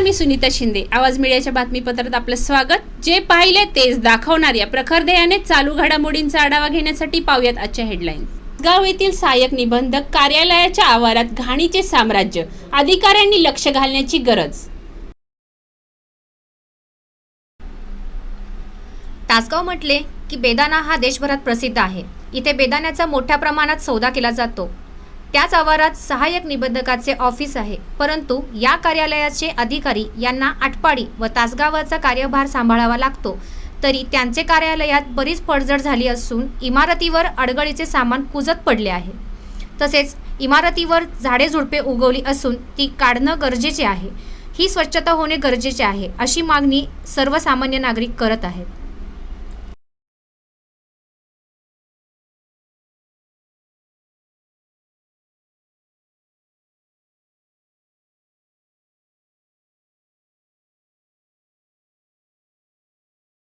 मी सुनीता शिंदे. आवाज मीडियाच्या बातमीपत्रात आपलं स्वागत. जे पाहिले तेच दाखवणाऱ्या प्रखर ध्येयाने चालू घडामोडींचा आढावा घेण्यासाठी पाहूयात आजच्या हेडलाईन्स गाव येथील सहाय्यक निबंधक कार्यालयाच्या आवारात घाणीचे साम्राज्य अधिकाऱ्यांनी लक्ष घालण्याची गरज. तासगाव म्हटले की बेदाना हा देशभरात प्रसिद्ध आहे. इथे बेदाण्याचा मोठ्या प्रमाणात सौदा केला जातो. त्याच आवारात सहाय्यक निबंधकाचे ऑफिस आहे. परंतु या कार्यालयाचे अधिकारी यांना आटपाडी व तासगावाचा कार्यभार सांभाळावा लागतो. तरी त्यांचे कार्यालयात बरीच पडझड झाली असून इमारतीवर अडगळीचे सामान कुजत पडले आहे. तसेच इमारतीवर झाडे झुडपे उगवली असून ती काढणं गरजेचे आहे. ही स्वच्छता होणे गरजेचे आहे अशी मागणी सर्वसामान्य नागरिक करत आहेत.